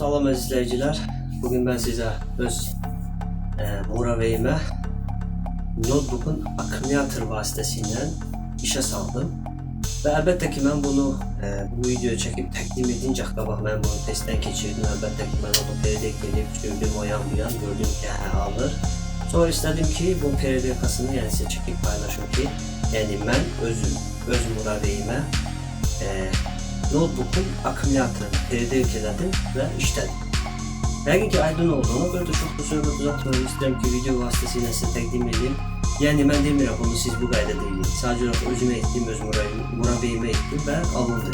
Salam əziz izləyicilər. Bu gün mən sizə öz e, Muraveyimə notebookun akkumulyator vasitəsilə işə saldım. Və əlbəttə ki, mən bunu e, bu videoyu çəkib təqdim edincə qabaq mən bunu testdən keçirdim. Əlbəttə ki, mən onu PRD edib sürdüm o yan bu yan gördüm ki, hə alır. Sonra istədim ki, bu PRD-kasını yəni sizə çəkib paylaşım ki, yəni mən özüm öz Muraveyimə e, notebookun elədim və işlədim. Yəqin ki, aydın olduğuna görə də çox da söhbət uzatmamaq istəyirəm ki, video vasitəsilə sizə təqdim edeyim. Yəni mən demirəm bunu siz bu qaydada eləyin. Sadəcə olaraq özümə etdiyim, öz murabeyimə etdim və alındı.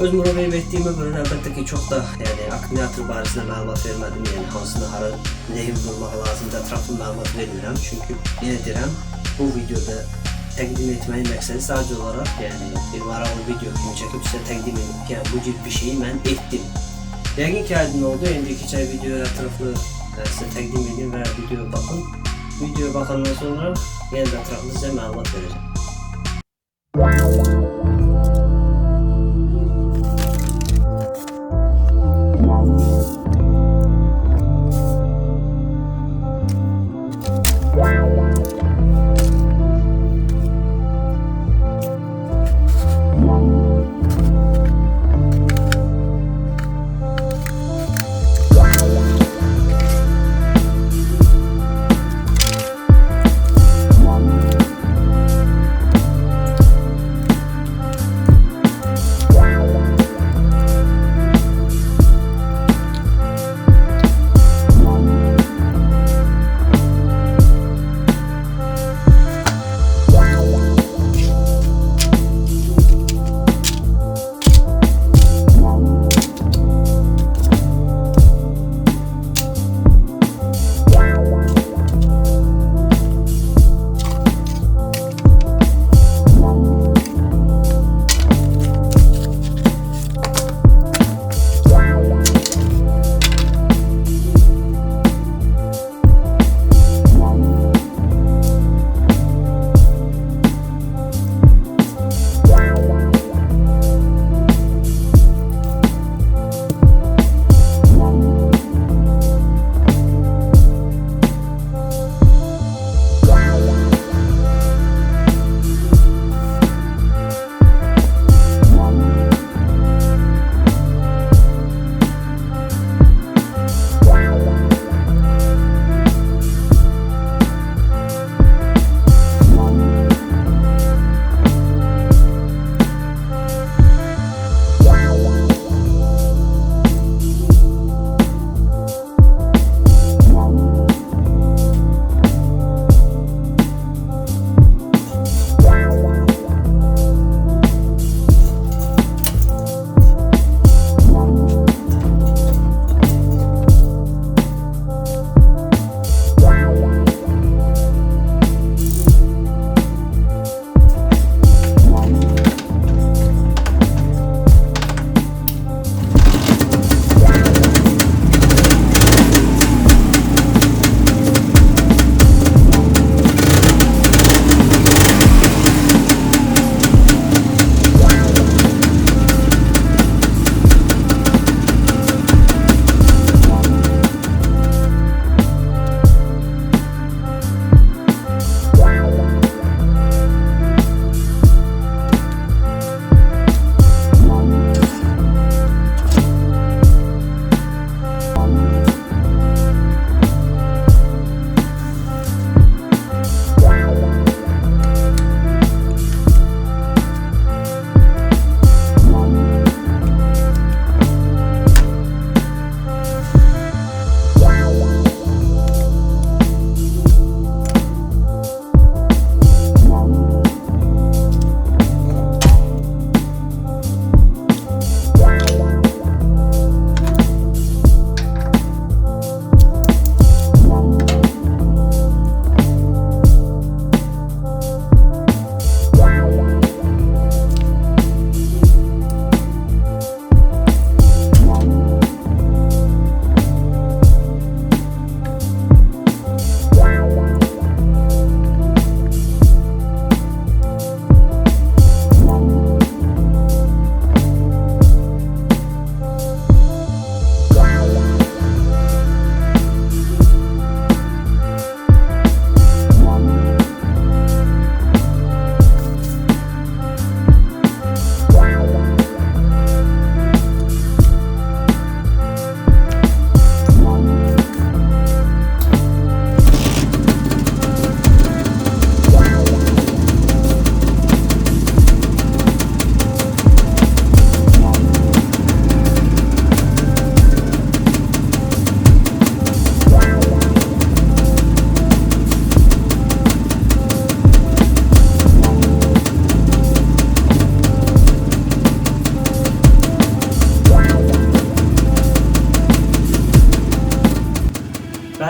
Öz murabeyimə etdiyimə görə əlbəttə ki, çox da yəni akkumulyator barəsində məlumat vermədim. Yəni hansını hara lehim vurmaq lazımdır, ətraflı məlumat vermirəm. Çünki yenə deyirəm, bu videoda təqdim etməyin məqsədi sadəcə olaraq yəni bir maraqlı video kimi çəkib sizə təqdim edib ki, yəni bu cür bir şeyi mən etdim. Yəqin ki, aydın oldu. İndi keçək videoya ətraflı e, sizə təqdim edeyim və videoya baxın. Videoya baxandan sonra yenə də ətraflı sizə məlumat verəcəm.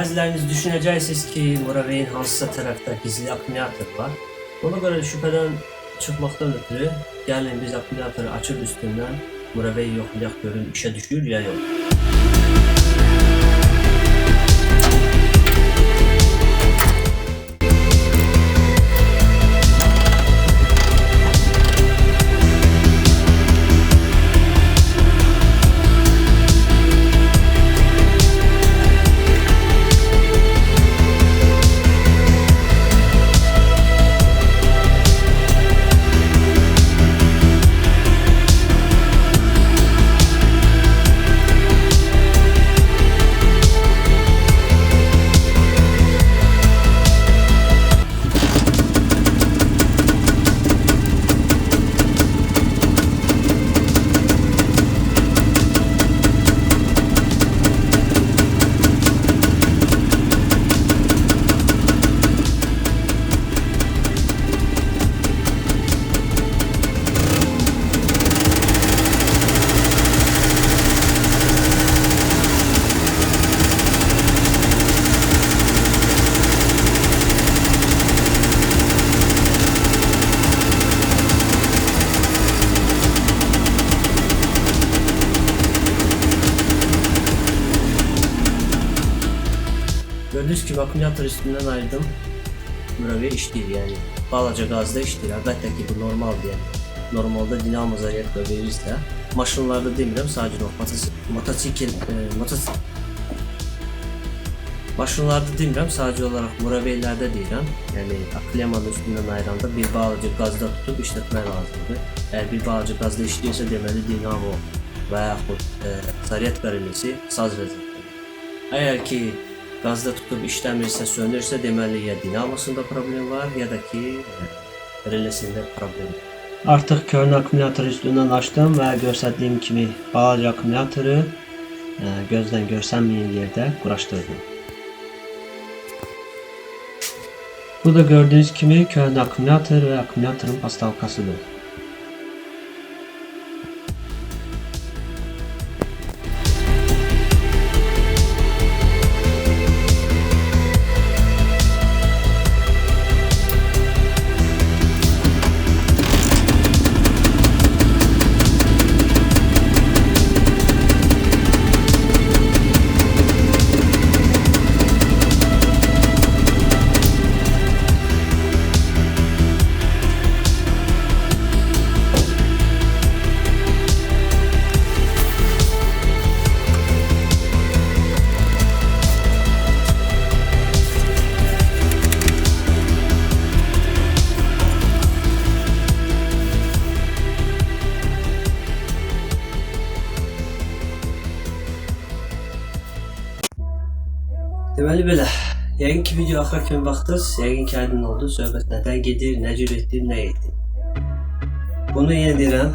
Bəziləriniz düşünəcəksiniz ki, Muraveyin hansısa tərəfdə gizli akkumulyator var. Ona görə şübhədən çıxmaqdan ötürü gəlin biz akkumulatoru açıb üstündən Muraveyi yoxlayaq görün işə düşür ya yox. Gördüyünüz kimi akkumulyator üstündən ayırdım. Muraveyi işləyir yəni. Balaca qazda işləyir. Əlbəttə ki, bu normaldır yəni. Normalda dinamo zaryadka verirsə, maşınlarda demirəm, sadəcə o motosikl, e, motosikl Maşınlarda demirəm, sadəcə olaraq muraveylərdə deyirəm. Yəni aklemanın üstündən ayıranda bir balaca qazda tutub işlətmək lazımdır. Əgər bir balaca qazda işləyirsə, deməli dinamo və yaxud e, zaryadka relisi saz vəziyyətdədir. Əgər ki qazda tutub işləmirsə, sönürsə, deməli ya dinamosunda problem var, ya da ki relesində problem var. Artıq köhnə akkumulatoru üstündən açdım və göstərdiyim kimi balaca akkumulatoru e, gözdən görsənməyən yerdə quraşdırdım. Bu da gördüğünüz kimi köhnə akkumulyator və akkumulyatorun pastalkasıdır. Deməli belə. Yəqin ki video axıra kimi baxdınız. Yəqin ki aydın oldu. Söhbət nədən gedir, nə cür etdim, nə etdim. Bunu yenə deyirəm.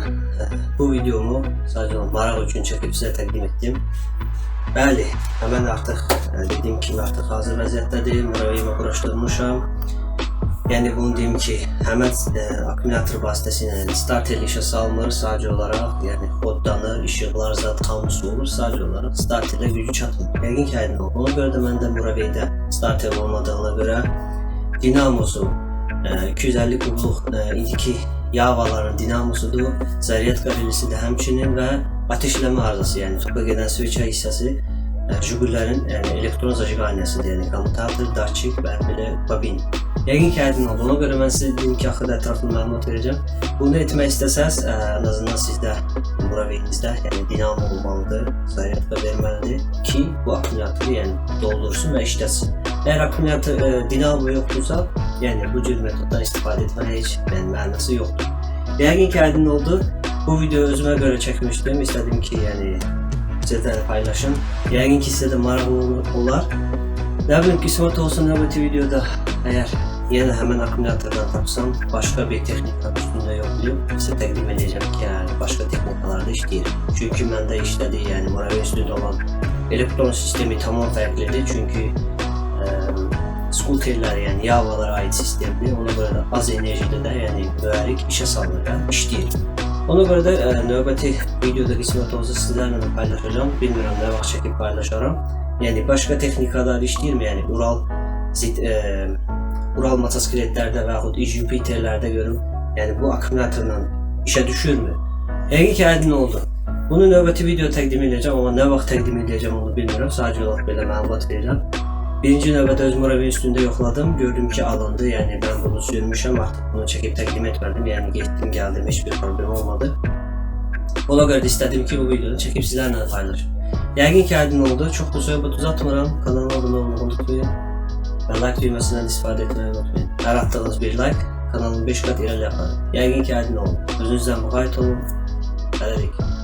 Bu videomu sadəcə maraq üçün çəkib sizə təqdim etdim. Bəli, həmən artıq e, dediyim kimi artıq hazır vəziyyətdədir. Müraviyimə quraşdırmışam. Yəni bunu deyim ki, həmən e, akkumulyator vasitəsilə starter işə salmır sadəcə olaraq, yəni xoddanır, işıqlar zat hamısı olur, sadəcə olaraq starterlə gücü çatmır. Yəqin ki, aydın oldu. Ona görə də məndə Muraveydə starter olmadığına görə dinamosu e, 250 kubluq e, indiki Yavaların dinamosudur, zaryadka relisi də həmçinin və ateşləmə arızası, yəni topa gedən switch hissəsi Jigullərin yəni, elektron zajqaniyasıdır, yəni kommutator, datçik və belə babin. Yəqin ki, aydın oldu. Ona görə mən sizə ki, axırda ətraflı məlumat verəcəm. Bunu etmək istəsəz, ə, ən azından sizdə Muraveyinizdə, yəni dinamo olmalıdır, zaryadka verməlidir ki, bu akkumulatoru yəni doldursun və işlətsin. Əgər akkumulyator ə, dinamo yoxdursa, yəni bu cür metoddan istifadə etməyə heç yəni, mənası yoxdur. Yəqin ki, aydın oldu. Bu videoyu özümə görə çəkmişdim. İstədim ki, yəni sizə də paylaşım. Yəqin ki, sizə də maraqlı olar. Nə bilim, qismət olsun növbəti videoda əgər yenə həmin akkumulyatordan tapsam, başqa bir texnika üstündə yoxlayıb sizə təqdim edəcəm ki, yəni başqa texnikalarda işləyir. Çünki məndə işlədiyi, yəni Moravia üstündə olan elektron sistemi tamam fərqlidir. Çünki ə, skuterlər, yəni Yavalara aid sistemdir. Ona görə də az enerjide də, yəni mühərrik işə salınır, yəni işləyir. Ona görə də ə, növbəti videoda qismət olsa sizlərlə də paylaşacağam. Bilmirəm nə vaxt çəkib paylaşaram. Yəni başqa texnikalar işləyirmi? Yəni Ural zit, e, Ural motosikletlərdə və yaxud Jupiterlərdə görüm. Yəni bu akkumulyatorla işə düşürmü? Yəqin ki, aydın oldu. Bunu növbəti video təqdim edəcəm, amma nə vaxt təqdim edəcəm onu bilmirəm. Sadəcə olaraq belə məlumat verirəm. Birinci növbədə öz Moravin üstündə yoxladım. Gördüm ki, alındı. Yəni mən bunu sürmüşəm, artıq bunu çəkib təqdim etmədim. Yəni getdim, gəldim, heç bir problem olmadı. Ona görə də istədim ki, bu videonu çəkib sizlərlə paylaşım. Yəqin ki, aydın oldu. Çox da söhbət uzatmıram. Kanalıma abunə olmağı unutmayın. Və like düyməsindən istifadə etməyi unutmayın. Hər attığınız bir like kanalımı 5 qat irəli aparır. Yəqin ki, aydın oldu. Özünüzdən müğayət olun. Hələlik.